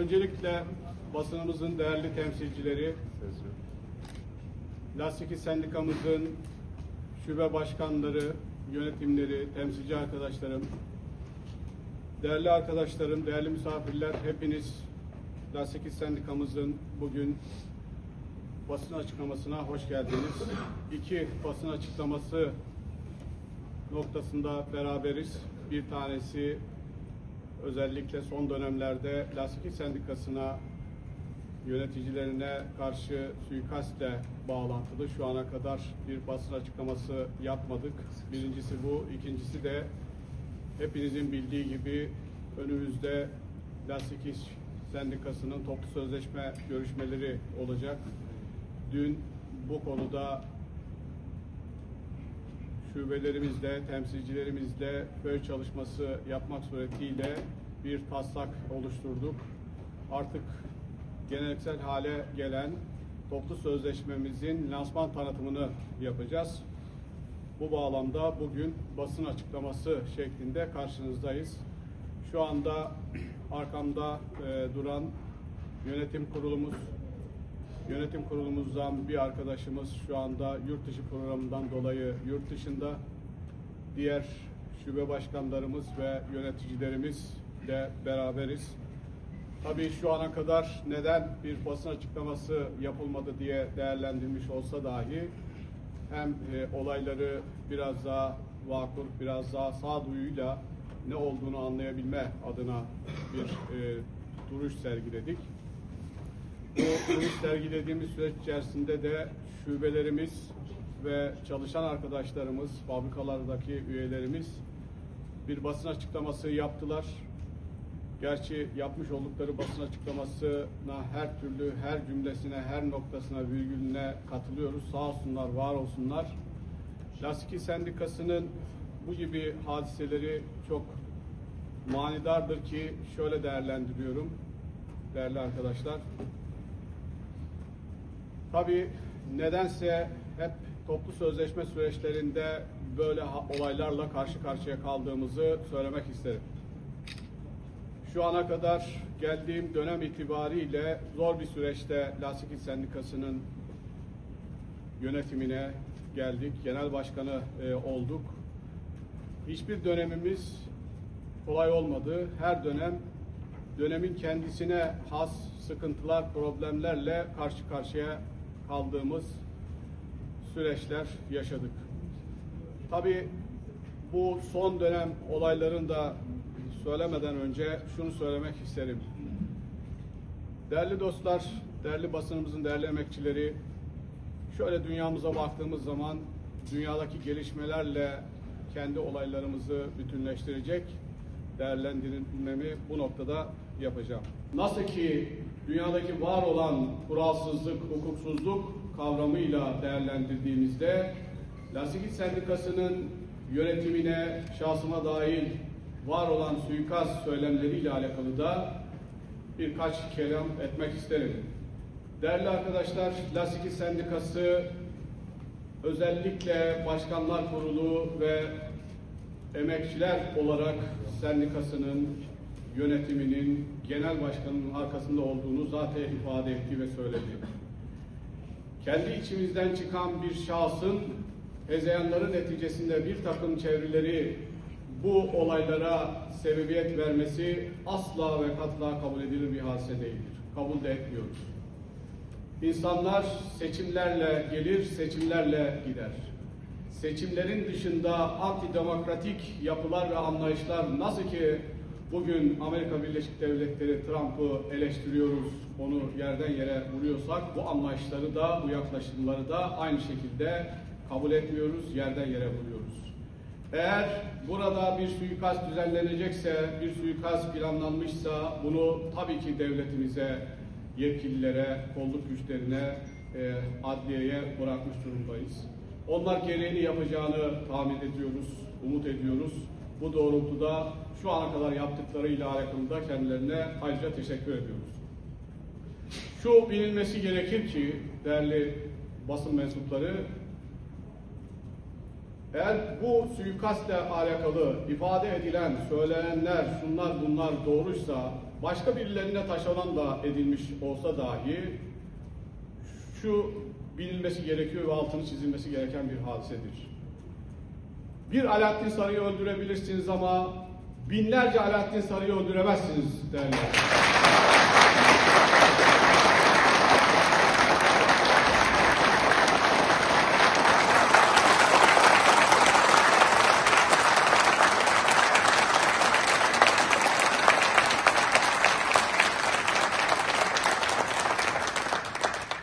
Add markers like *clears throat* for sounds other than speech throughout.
öncelikle basınımızın değerli temsilcileri, Lastik İş Sendikamızın şube başkanları, yönetimleri, temsilci arkadaşlarım, değerli arkadaşlarım, değerli misafirler, hepiniz Lastik İş Sendikamızın bugün basın açıklamasına hoş geldiniz. İki basın açıklaması noktasında beraberiz. Bir tanesi özellikle son dönemlerde Lastik Sendikası'na yöneticilerine karşı suikastle bağlantılı. Şu ana kadar bir basın açıklaması yapmadık. Birincisi bu. İkincisi de hepinizin bildiği gibi önümüzde Lastik İş Sendikası'nın toplu sözleşme görüşmeleri olacak. Dün bu konuda şubelerimizle, temsilcilerimizle köy çalışması yapmak suretiyle bir taslak oluşturduk. Artık geleneksel hale gelen toplu sözleşmemizin lansman tanıtımını yapacağız. Bu bağlamda bugün basın açıklaması şeklinde karşınızdayız. Şu anda arkamda e, duran yönetim kurulumuz, Yönetim kurulumuzdan bir arkadaşımız şu anda yurt dışı programından dolayı yurt dışında. Diğer şube başkanlarımız ve yöneticilerimiz de beraberiz. Tabii şu ana kadar neden bir basın açıklaması yapılmadı diye değerlendirilmiş olsa dahi hem e, olayları biraz daha vakur, biraz daha sağduyuyla ne olduğunu anlayabilme adına bir e, duruş sergiledik. Bu duruş sergilediğimiz süreç içerisinde de şubelerimiz ve çalışan arkadaşlarımız, fabrikalardaki üyelerimiz bir basın açıklaması yaptılar. Gerçi yapmış oldukları basın açıklamasına her türlü, her cümlesine, her noktasına, virgülüne katılıyoruz. Sağ olsunlar, var olsunlar. Lastik Sendikası'nın bu gibi hadiseleri çok manidardır ki şöyle değerlendiriyorum değerli arkadaşlar. Tabii nedense hep toplu sözleşme süreçlerinde böyle olaylarla karşı karşıya kaldığımızı söylemek isterim. Şu ana kadar geldiğim dönem itibariyle zor bir süreçte Lastik İş Sendikası'nın yönetimine geldik. Genel başkanı e, olduk. Hiçbir dönemimiz kolay olmadı. Her dönem dönemin kendisine has sıkıntılar, problemlerle karşı karşıya kaldığımız süreçler yaşadık. Tabii bu son dönem olayların da söylemeden önce şunu söylemek isterim. Değerli dostlar, değerli basınımızın değerli emekçileri, şöyle dünyamıza baktığımız zaman dünyadaki gelişmelerle kendi olaylarımızı bütünleştirecek değerlendirmemi bu noktada yapacağım. Nasıl ki dünyadaki var olan kuralsızlık, hukuksuzluk kavramıyla değerlendirdiğimizde Lastik İş Sendikası'nın yönetimine, şahsıma dahil var olan suikast söylemleriyle alakalı da birkaç kelam etmek isterim. Değerli arkadaşlar, Lastik İş Sendikası özellikle Başkanlar Kurulu ve emekçiler olarak sendikasının yönetiminin genel başkanının arkasında olduğunu zaten ifade etti ve söyledi. Kendi içimizden çıkan bir şahsın hezeyanları neticesinde bir takım çevreleri bu olaylara sebebiyet vermesi asla ve katla kabul edilir bir hadise değildir. Kabul de etmiyoruz. İnsanlar seçimlerle gelir, seçimlerle gider. Seçimlerin dışında antidemokratik yapılar ve anlayışlar nasıl ki bugün Amerika Birleşik Devletleri Trump'ı eleştiriyoruz, onu yerden yere vuruyorsak bu anlayışları da, bu yaklaşımları da aynı şekilde kabul etmiyoruz, yerden yere vuruyoruz. Eğer burada bir suikast düzenlenecekse, bir suikast planlanmışsa bunu tabii ki devletimize, yetkililere, kolluk güçlerine, e, adliyeye bırakmış durumdayız. Onlar gereğini yapacağını tahmin ediyoruz, umut ediyoruz. Bu doğrultuda şu ana kadar yaptıklarıyla alakalı da kendilerine ayrıca teşekkür ediyoruz. Şu bilinmesi gerekir ki değerli basın mensupları eğer bu suikastle alakalı ifade edilen, söylenenler, şunlar bunlar doğruysa başka birilerine taşeron da edilmiş olsa dahi şu bilinmesi gerekiyor ve altını çizilmesi gereken bir hadisedir. Bir Alaaddin Sarı'yı öldürebilirsiniz ama binlerce Alaaddin Sarı'yı öldüremezsiniz derler.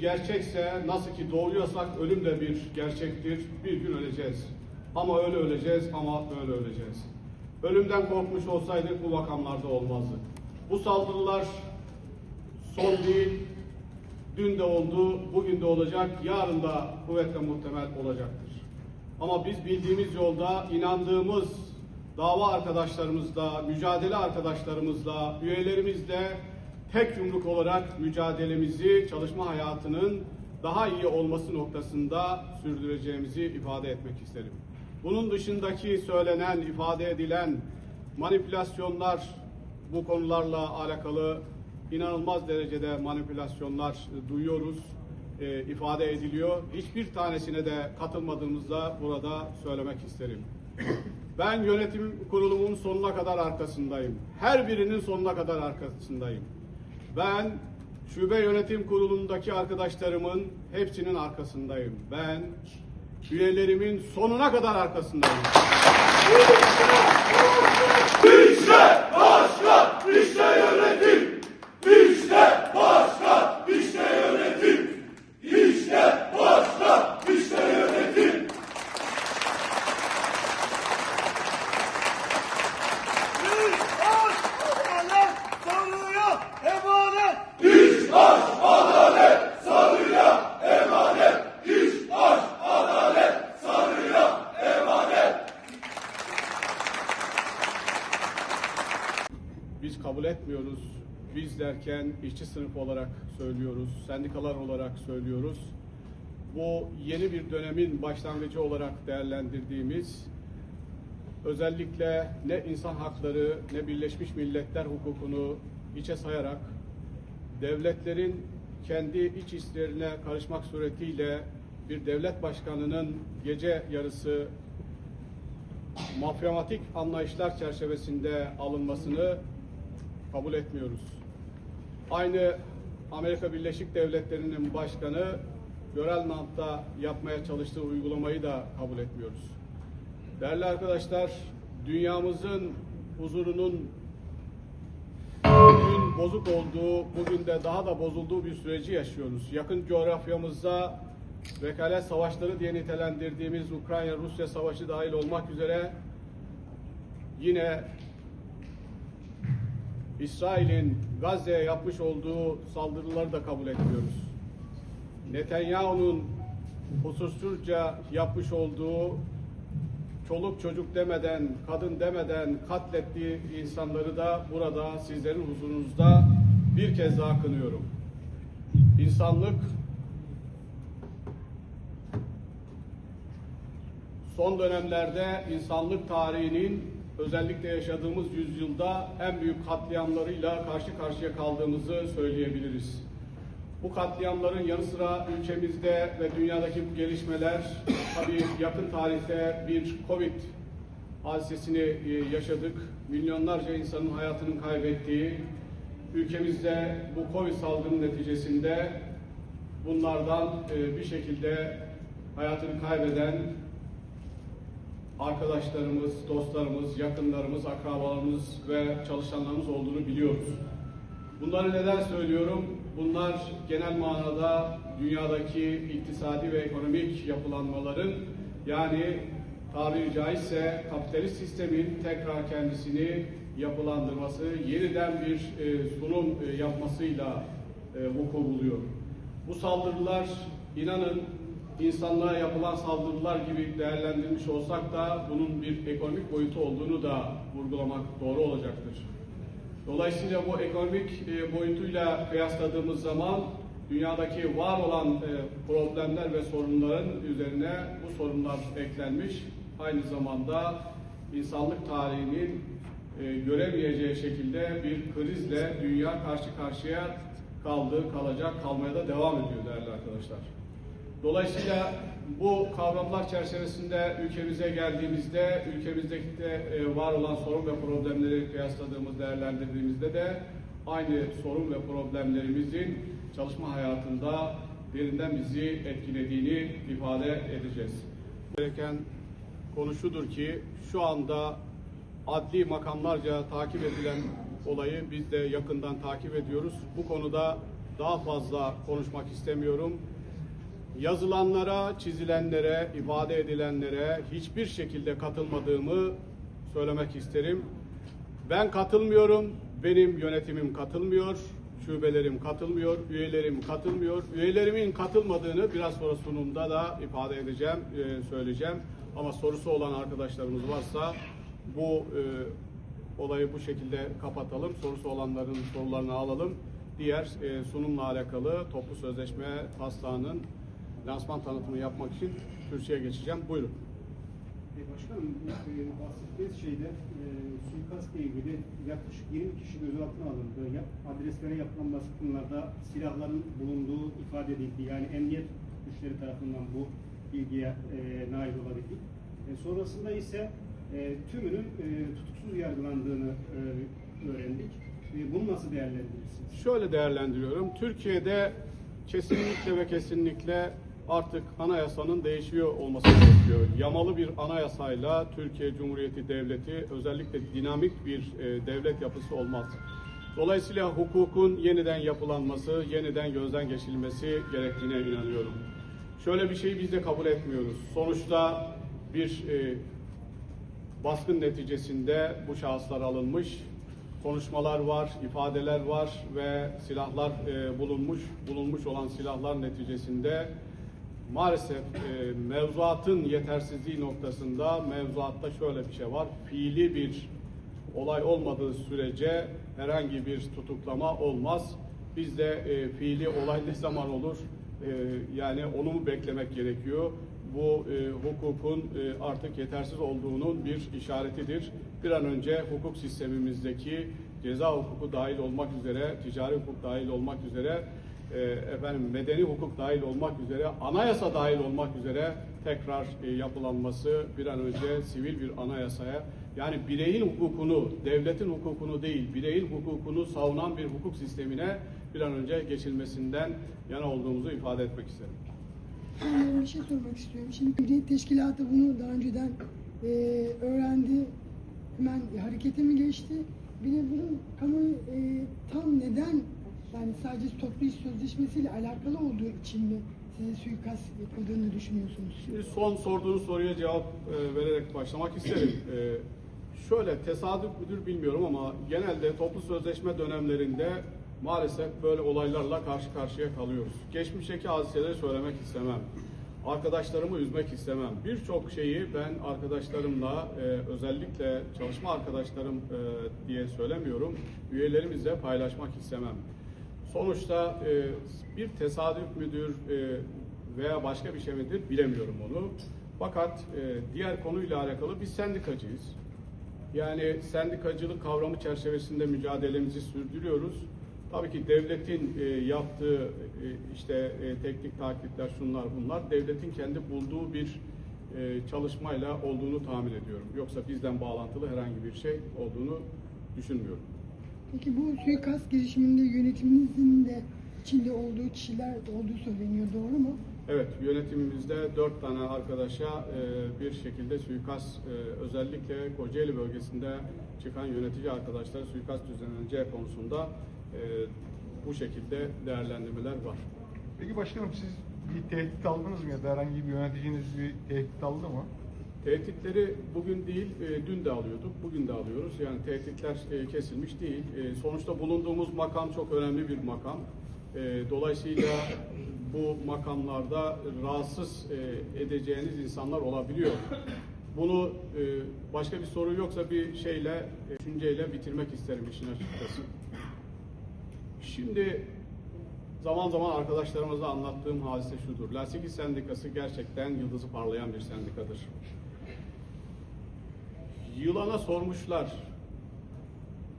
Gerçekse nasıl ki doğuyorsak ölüm de bir gerçektir. Bir gün öleceğiz. Ama öyle öleceğiz ama böyle öleceğiz. Ölümden korkmuş olsaydık bu makamlarda olmazdı. Bu saldırılar son değil, dün de oldu, bugün de olacak, yarın da kuvvetle muhtemel olacaktır. Ama biz bildiğimiz yolda inandığımız dava arkadaşlarımızla, mücadele arkadaşlarımızla, üyelerimizle tek yumruk olarak mücadelemizi çalışma hayatının daha iyi olması noktasında sürdüreceğimizi ifade etmek isterim. Bunun dışındaki söylenen, ifade edilen manipülasyonlar bu konularla alakalı inanılmaz derecede manipülasyonlar duyuyoruz, e, ifade ediliyor. Hiçbir tanesine de katılmadığımızda burada söylemek isterim. Ben yönetim kurulumun sonuna kadar arkasındayım. Her birinin sonuna kadar arkasındayım. Ben şube yönetim kurulundaki arkadaşlarımın hepsinin arkasındayım. Ben üyelerimin sonuna kadar arkasındayım. İşte başkan, işte yönetim. İşte başkan, işte yönetim. İşte başkan, işte yönetim. Bir aç adalet sarıya emanet. İş baş adalet, sarıya emanet. İş baş adalet, sarıya emanet. Biz kabul etmiyoruz. Biz derken işçi sınıf olarak söylüyoruz, sendikalar olarak söylüyoruz. Bu yeni bir dönemin başlangıcı olarak değerlendirdiğimiz özellikle ne insan hakları ne Birleşmiş Milletler hukukunu içe sayarak devletlerin kendi iç işlerine karışmak suretiyle bir devlet başkanının gece yarısı mafyamatik anlayışlar çerçevesinde alınmasını kabul etmiyoruz. Aynı Amerika Birleşik Devletleri'nin başkanı Görelmant'ta yapmaya çalıştığı uygulamayı da kabul etmiyoruz. Değerli arkadaşlar, dünyamızın huzurunun dün bozuk olduğu, bugün de daha da bozulduğu bir süreci yaşıyoruz. Yakın coğrafyamızda vekalet savaşları diye nitelendirdiğimiz Ukrayna-Rusya savaşı dahil olmak üzere yine İsrail'in Gazze'ye yapmış olduğu saldırıları da kabul etmiyoruz. Netanyahu'nun hususuzca yapmış olduğu çoluk çocuk demeden, kadın demeden katlettiği insanları da burada sizlerin huzurunuzda bir kez daha kınıyorum. İnsanlık son dönemlerde insanlık tarihinin özellikle yaşadığımız yüzyılda en büyük katliamlarıyla karşı karşıya kaldığımızı söyleyebiliriz. Bu katliamların yanı sıra ülkemizde ve dünyadaki bu gelişmeler tabii yakın tarihte bir Covid hadisesini e, yaşadık. Milyonlarca insanın hayatını kaybettiği, ülkemizde bu Covid salgının neticesinde bunlardan e, bir şekilde hayatını kaybeden arkadaşlarımız, dostlarımız, yakınlarımız, akrabalarımız ve çalışanlarımız olduğunu biliyoruz. Bunları neden söylüyorum? Bunlar genel manada dünyadaki iktisadi ve ekonomik yapılanmaların yani tabiri caizse kapitalist sistemin tekrar kendisini yapılandırması, yeniden bir e, sunum e, yapmasıyla e, vuku buluyor. Bu saldırılar inanın insanlığa yapılan saldırılar gibi değerlendirilmiş olsak da bunun bir ekonomik boyutu olduğunu da vurgulamak doğru olacaktır. Dolayısıyla bu ekonomik e, boyutuyla kıyasladığımız zaman dünyadaki var olan e, problemler ve sorunların üzerine bu sorunlar eklenmiş. Aynı zamanda insanlık tarihinin e, göremeyeceği şekilde bir krizle dünya karşı karşıya kaldı, kalacak, kalmaya da devam ediyor değerli arkadaşlar. Dolayısıyla bu kavramlar çerçevesinde ülkemize geldiğimizde, ülkemizdeki de e, var olan sorun ve problemleri kıyasladığımız, değerlendirdiğimizde de aynı sorun ve problemlerimizin çalışma hayatında derinden bizi etkilediğini ifade edeceğiz. Gereken konu şudur ki şu anda adli makamlarca takip edilen olayı biz de yakından takip ediyoruz. Bu konuda daha fazla konuşmak istemiyorum. Yazılanlara, çizilenlere, ifade edilenlere hiçbir şekilde katılmadığımı söylemek isterim. Ben katılmıyorum, benim yönetimim katılmıyor, şubelerim katılmıyor, üyelerim katılmıyor. Üyelerimin katılmadığını biraz sonra sunumda da ifade edeceğim, e, söyleyeceğim. Ama sorusu olan arkadaşlarımız varsa bu e, olayı bu şekilde kapatalım. Sorusu olanların sorularını alalım. Diğer e, sunumla alakalı toplu sözleşme taslağının lansman tanıtımı yapmak için kürsüye geçeceğim. Buyurun. E, Başkanım, e, bahsettiğiniz şeyde e, suikastla ilgili yaklaşık 20 kişi gözaltına alındı. Adreslere yapılan baskınlarda silahların bulunduğu ifade edildi. Yani emniyet güçleri tarafından bu bilgiye e, nail olabildik. E, sonrasında ise e, tümünün e, tutuksuz yargılandığını e, öğrendik. E, bunu nasıl değerlendirirsiniz? Şöyle değerlendiriyorum. Türkiye'de kesinlikle ve kesinlikle artık anayasanın değişiyor olması gerekiyor. Yamalı bir anayasayla Türkiye Cumhuriyeti Devleti özellikle dinamik bir e, devlet yapısı olmaz. Dolayısıyla hukukun yeniden yapılanması, yeniden gözden geçirilmesi gerektiğine inanıyorum. Şöyle bir şeyi biz de kabul etmiyoruz. Sonuçta bir e, baskın neticesinde bu şahıslar alınmış. Konuşmalar var, ifadeler var ve silahlar e, bulunmuş. Bulunmuş olan silahlar neticesinde maalesef e, mevzuatın yetersizliği noktasında mevzuatta şöyle bir şey var. Fiili bir olay olmadığı sürece herhangi bir tutuklama olmaz. Bizde e, fiili olay ne zaman olur? E, yani onu mu beklemek gerekiyor? Bu e, hukukun e, artık yetersiz olduğunun bir işaretidir. Bir an önce hukuk sistemimizdeki ceza hukuku dahil olmak üzere, ticari hukuk dahil olmak üzere, e, efendim medeni hukuk dahil olmak üzere, anayasa dahil olmak üzere tekrar e, yapılanması bir an önce sivil bir anayasaya yani bireyin hukukunu, devletin hukukunu değil, bireyin hukukunu savunan bir hukuk sistemine bir an önce geçilmesinden yana olduğumuzu ifade etmek isterim. Ben bir şey sormak istiyorum. Şimdi Hürriyet Teşkilatı bunu daha önceden e, öğrendi. Hemen harekete mi geçti? Bir de bunun kamuoyu e, tam neden yani sadece toplu iş sözleşmesiyle alakalı olduğu için mi size suikast yapıldığını düşünüyorsunuz? Şimdi son sorduğunuz soruya cevap e, vererek başlamak isterim. *clears throat* E, şöyle tesadüf müdür bilmiyorum ama genelde toplu sözleşme dönemlerinde maalesef böyle olaylarla karşı karşıya kalıyoruz. Geçmişteki hadiseleri söylemek istemem. Arkadaşlarımı üzmek istemem. Birçok şeyi ben arkadaşlarımla e, özellikle çalışma arkadaşlarım e, diye söylemiyorum. Üyelerimizle paylaşmak istemem. Sonuçta e, bir tesadüf müdür e, veya başka bir şey midir bilemiyorum onu. Fakat e, diğer konuyla alakalı biz sendikacıyız. Yani sendikacılık kavramı çerçevesinde mücadelemizi sürdürüyoruz. Tabii ki devletin e, yaptığı e, işte e, teknik takipler şunlar bunlar devletin kendi bulduğu bir e, çalışmayla olduğunu tahmin ediyorum. Yoksa bizden bağlantılı herhangi bir şey olduğunu düşünmüyorum. Peki bu suikast girişiminde yönetiminizin de içinde olduğu kişiler olduğu söyleniyor. Doğru mu? Evet, yönetimimizde dört tane arkadaşa e, bir şekilde suikast, e, özellikle Kocaeli bölgesinde çıkan yönetici arkadaşlar suikast düzenleneceği konusunda e, bu şekilde değerlendirmeler var. Peki başkanım siz bir tehdit aldınız mı ya da herhangi bir yöneticiniz bir tehdit aldı mı? Tehditleri bugün değil, e, dün de alıyorduk, bugün de alıyoruz. Yani tehditler e, kesilmiş değil. E, sonuçta bulunduğumuz makam çok önemli bir makam. Dolayısıyla bu makamlarda rahatsız edeceğiniz insanlar olabiliyor. Bunu başka bir soru yoksa bir şeyle, düşünceyle bitirmek isterim işin açıkçası. Şimdi zaman zaman arkadaşlarımıza anlattığım hadise şudur. Lastik İş Sendikası gerçekten yıldızı parlayan bir sendikadır. Yılana sormuşlar.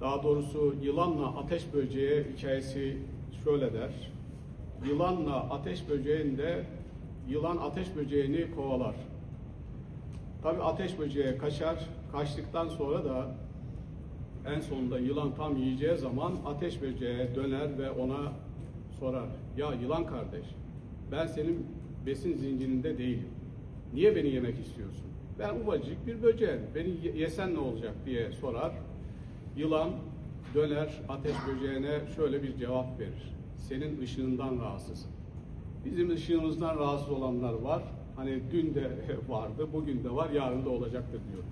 Daha doğrusu yılanla ateş böceği hikayesi şöyle der. Yılanla ateş böceğinde yılan ateş böceğini kovalar. Tabi ateş böceğe kaçar. Kaçtıktan sonra da en sonunda yılan tam yiyeceği zaman ateş böceğe döner ve ona sorar. Ya yılan kardeş, ben senin besin zincirinde değilim. Niye beni yemek istiyorsun? Ben ufacık bir böceğim. Beni ye- yesen ne olacak diye sorar. Yılan döner ateş böceğine şöyle bir cevap verir. Senin ışığından rahatsızım. Bizim ışığımızdan rahatsız olanlar var. Hani dün de *laughs* vardı, bugün de var, yarın da olacaktır diyor.